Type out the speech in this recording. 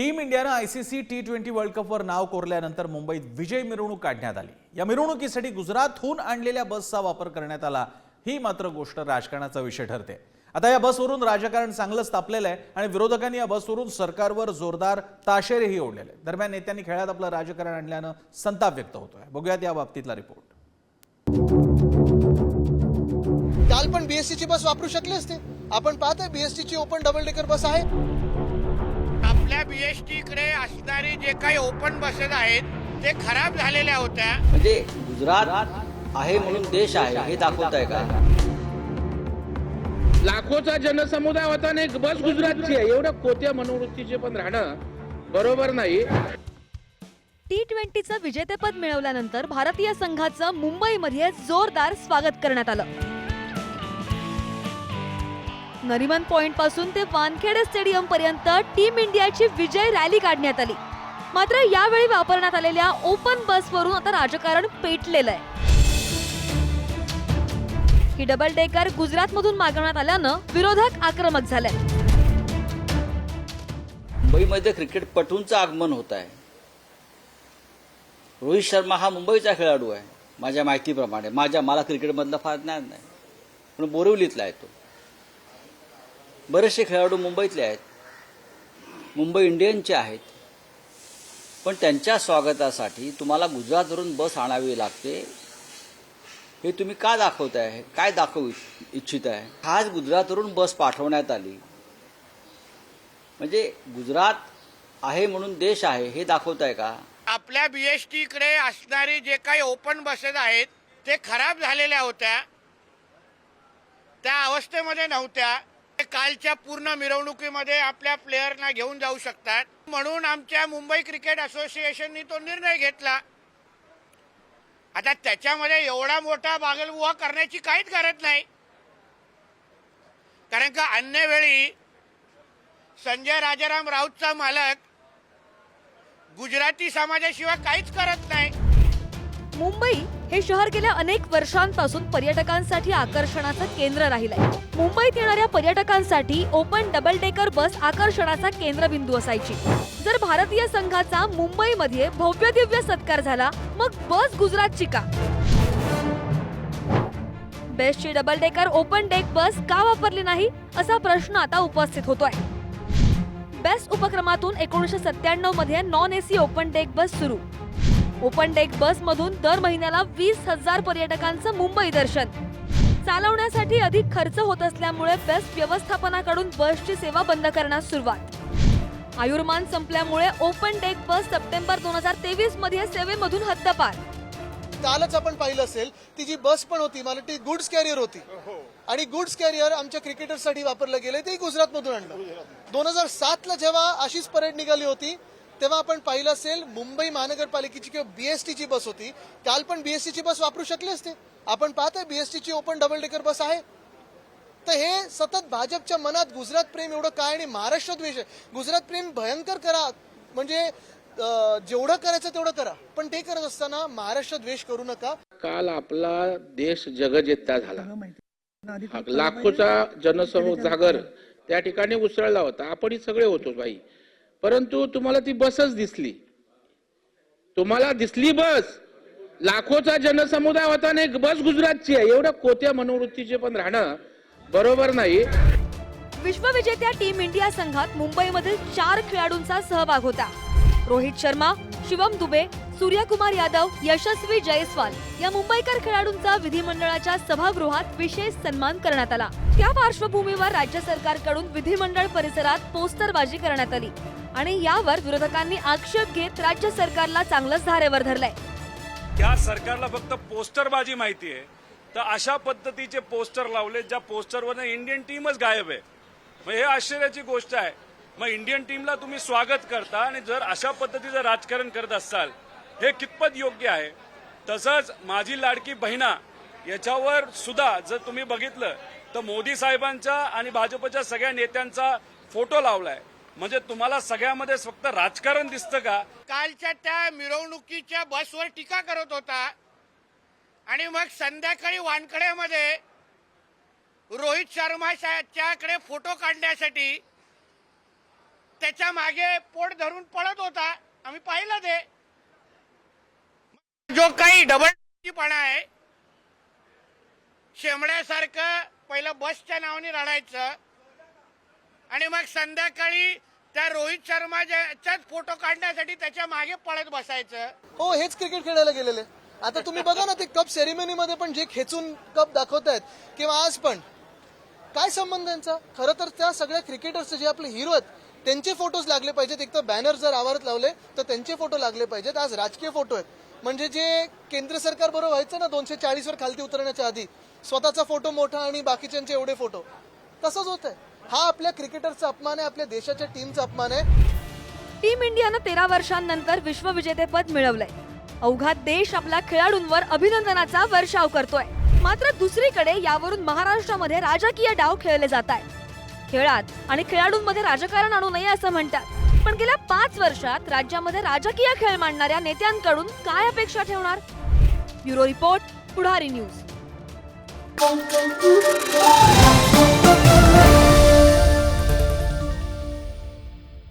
Team इंडियानं C T twenty world कपवर नाव कोरल्यानंतर मुंबईत विजय मिरवणूक काढण्यात आली. या मिरवणुकीसाठी गुजरातहून आणलेल्या बसचा वापर करण्यात आला ही मात्र गोष्ट राजकारणाचा विषय ठरते. आता या बसवरून राजकारण चांगलंच तापलेलं आहे आणि विरोधकांनी या बसवरून सरकारवर जोरदार ताशेरेही ओढलेले दरम्यान नेत्यांनी खेळात आपलं राजकारण आणल्यानं संताप व्यक्त होतोय. बघूयात या बाबतीतला रिपोर्ट. काल पण बीएससी ची बस वापरू शकले असते. आपण पाहतोय बीएसटी ची ओपन डबल डेकर बस आहे. आपल्या बीएसटी कडे असणारी जे काही ओपन बसेस आहेत ते खराब झालेल्या होत्या. म्हणजे गुजरात आहे म्हणून देश आहे हे दाखवत आहे का? लाखोचा जनसमुदाय होता आणि एक बस गुजरातची आहे. एवढं कोत्या मनोवृत्तीचे पण राहणं बरोबर नाही. टी ट्वेंटीचं विजेतेपद मिळवल्यानंतर भारतीय संघाचं मुंबईमध्ये जोरदार स्वागत करण्यात आलं. नरिमन पॉइंटपासून ते वानखेडे स्टेडियम पर्यंत टीम इंडियाची विजय रॅली काढण्यात आली. मात्र यावेळी वापरण्यात आलेल्या ओपन बसवरून आता राजकारण पेटलेलं आहे. ही डबल डेकर गुजरातमधून मागवण्यात आल्यानं विरोधक आक्रमक झाले. मुंबईमध्ये क्रिकेटपटूंचं आगमन होत आहे. रोहित शर्मा हा मुंबईचा खेळाडू आहे. माझ्या माहितीप्रमाणे. माझ्या मला क्रिकेटमधलं फार ज्ञान नाही. पण बोरिवलीतला आहे तो. बरेचसे खेळाडू मुंबईतले आहेत. मुंबई इंडियनचे आहेत. पण त्यांच्या स्वागतासाठी तुम्हाला गुजरातवरून बस आणावी लागते. हे तुम्ही का दाखवताय? काय दाखवू इच्छित आहे खास गुजरातवरून बस पाठवण्यात आली. म्हणजे गुजरात आहे म्हणून देश आहे हे दाखवत आहे का? आपल्या बीएसटी कडे असणारी जे काही ओपन बसेस आहेत ते खराब झालेल्या होत्या. त्या अवस्थेमध्ये नव्हत्या. कालच्या पूर्ण मिरवणुकीमध्ये आपल्या प्लेयरना घेऊन जाऊ शकतात. म्हणून आमच्या मुंबई क्रिकेट असोसिएशननी तो निर्णय घेतला. आता त्याच्यामध्ये एवढा मोठा बागलबुवा करण्याची काहीच गरज नाही. कारण का अन्य वेळी संजय राजाराम राऊतचा मालक गुजराती समाजाशिवाय काहीच करत नाही. मुंबई हे शहर गेल्या अनेक वर्षांपासून पर्यटकांसाठी आकर्षणाचं केंद्र राहिलंय. मुंबईत येणाऱ्या पर्यटकांसाठी ओपन डबल डेकर बस आकर्षणाचा केंद्रबिंदू असायची. जर भारतीय संघाचा मुंबईमध्ये भव्य दिव्य सत्कार झाला मग बस गुजरातची का? बेस्टची double decker open deck bus का वापरली नाही असा प्रश्न आता उपस्थित होतोय. बेस्ट उपक्रमातून एकोणीसशे सत्त्याण्णवमध्ये non AC open deck bus सुरू. ओपन डेक बस मधून दर महिन्याला वीस हजार पर्यटकांचं मुंबई दर्शन. चालवण्यासाठी अधिक खर्च होत असल्यामुळे बेस्ट व्यवस्थापनाकडून बसची सेवा बंद करण्यास सुरुवात. आयुर्मान संपल्यामुळे ओपन डेक बस सप्टेंबर दोन हजार तेवीसमध्ये सेवेमधून हद्दपार. कालच आपण पाहिलं असेल ती जी बस पण होती मला ती गुड्स कॅरियर होती. आणि गुड्स कॅरियर आमच्या क्रिकेटरसाठी वापरलं गेलं ते गुजरात मधून आणलं. दोन हजार सात ला जेव्हा अशीच परेड निघाली होती तेव्हा आपण पाहिलं असेल मुंबई महानगरपालिकेची किंवा बीएसटी ची बस होती. काल पण बीएसटी ची बस वापरू शकले असते. आपण पाहतोय बीएसटी ची ओपन डबल डेकर बस आहे. तर हे सतत भाजपच्या मनात गुजरात प्रेम एवढं काय आणि महाराष्ट्र द्वेष आहे. गुजरात प्रेम भयंकर करा. म्हणजे जेवढं करायचं तेवढं करा. पण ते करत असताना महाराष्ट्र द्वेष करू नका. काल आपला देश जगजेता झाला. लाखोचा जनसमूह जागर त्या ठिकाणी उसळला होता. आपणही सगळे होतो भाई. परंतु तुम्हाला ती बसच दिसली. तुम्हाला दिसली बस. लाखोचा जनसमुदाय होता आणि एक बस गुजरातची आहे. एवढं कोत्या मनोवृत्तीचे पण राहणं बरोबर नाही. विश्वविजेत्या टीम इंडिया संघात मुंबईमधील चार खेळाडूंचा सहभाग होता. रोहित शर्मा शिवम दुबे सूर्यकुमार यादव यशस्वी जयस्वाल या मुंबईकर खेळाडूंचा विधिमंडळाच्या सभागृहात विशेष सन्मान करण्यात आला. त्या पार्श्वभूमीवर राज्य सरकारकडून विधिमंडळ परिसरात पोस्टरबाजी करण्यात आली. आणि यावर विरोधकांनी आक्षेप घेत राज्य सरकारला चांगलंच धारेवर धरलंय. या सरकारला फक्त पोस्टरबाजी माहिती आहे. तर अशा पद्धतीचे पोस्टर लावले ज्या पोस्टरवर इंडियन टीमच गायब आहे. मग हे आश्चर्याची गोष्ट आहे. मग इंडियन टीमला तुम्ही स्वागत करता आणि जर अशा पद्धतीचं राजकारण करत असाल हे कितपत योग्य आहे? तसंच माझी लाडकी बहिणा याच्यावर सुद्धा जर तुम्ही बघितलं तर मोदी साहेबांचा आणि भाजपच्या सगळ्या नेत्यांचा फोटो लावलाय. म्हणजे तुम्हाला सगळ्यामध्ये फक्त राजकारण दिसतं का? कालच्या त्या मिरवणुकीच्या बसवर टीका करत होता. आणि मग संध्याकाळी वानकड्यामध्ये रोहित शर्माच्याकडे फोटो काढण्यासाठी त्याच्यामागे पोट धरून पळत होता. आम्ही पाहिलं ते. जो काही डबलपणा आहे शेमड्यासारखं पहिलं बसच्या नावाने रडायचं आणि मग संध्याकाळी त्या रोहित शर्माच्याच फोटो काढण्यासाठी त्याच्यामागे पळत बसायचं. हो हेच क्रिकेट खेळायला गेलेले. आता तुम्ही बघा ना ते कप सेरेमनी मध्ये पण जे खेचून कप दाखवतायत किंवा आज पण काय संबंध यांचा? खरं तर त्या सगळ्या क्रिकेटर्सचे जे आपले हिरो आहेत त्यांचे फोटोज लागले पाहिजेत. एक तर बॅनर जर आवारात लावले तर त्यांचे फोटो लागले पाहिजेत. आज राजकीय फोटो आहेत. म्हणजे जे केंद्र सरकार बरोबर व्हायचं ना दोनशे चाळीसवर खालती उतरण्याच्या आधी स्वतःचा फोटो मोठा आणि बाकीच्यांचे एवढे फोटो तसंच होत आहे हा आपल्या क्रिकेटरचा अपमान आहे आपल्या देशाच्या टीमचा अपमान आहे. टीम इंडियानं तेरा वर्षांनंतर विश्वविजेतेपद मिळवलंय. अवघा देश आपल्या खेळाडूंवर अभिनंदनाचा वर्षाव करतोय. मात्र दुसरीकडे यावरून महाराष्ट्रामध्ये राजकीय डाव खेळले जात आहेत खेळात आणि खेळाडूंमध्ये राजकारण आणू नये असं म्हणतात. पण गेल्या पाच वर्षात राज्यामध्ये राजकीय खेळ मांडणाऱ्या नेत्यांकडून काय अपेक्षा ठेवणार? Bureau report Pudhari news. Oh, oh, oh.